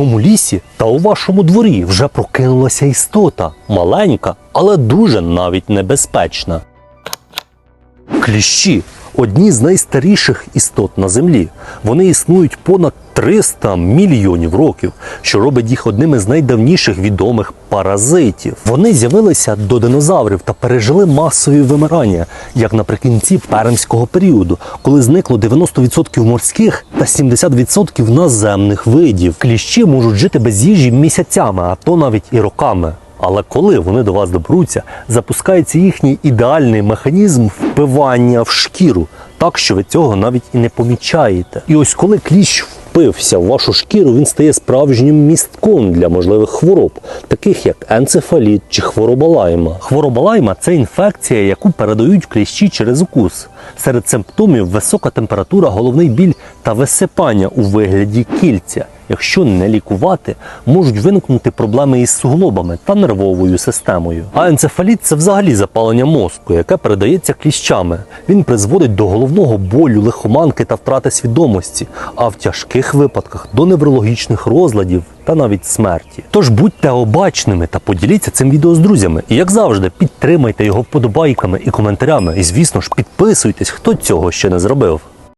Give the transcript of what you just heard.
цьому лісі та у вашому дворі вже прокинулася істота. Маленька, але дуже навіть небезпечна. Кліщі одні з найстаріших істот на землі. Вони існують понад 300 мільйонів років, що робить їх одним із найдавніших відомих паразитів. Вони з'явилися до динозаврів та пережили масові вимирання, як наприкінці пермського періоду, коли зникло 90% морських та 70% наземних видів. Кліщі можуть жити без їжі місяцями, а то навіть і роками. Але коли вони до вас доберуться, запускається їхній ідеальний механізм впивання в шкіру, так що ви цього навіть і не помічаєте. І ось коли кліщ впився в вашу шкіру, він стає справжнім містком для можливих хвороб, таких як енцефаліт чи хвороба лайма. Хвороба лайма це інфекція, яку передають кліщі через укус. Серед симптомів висока температура, головний біль та висипання у вигляді кільця. Якщо не лікувати, можуть виникнути проблеми із суглобами та нервовою системою. А енцефаліт це взагалі запалення мозку, яке передається кліщами. Він призводить до головного болю, лихоманки та втрати свідомості, а в тяжких випадках до неврологічних розладів та навіть смерті. Тож будьте обачними та поділіться цим відео з друзями. І як завжди, підтримайте його вподобайками і коментарями. І звісно ж, підписуйтесь, хто цього ще не зробив.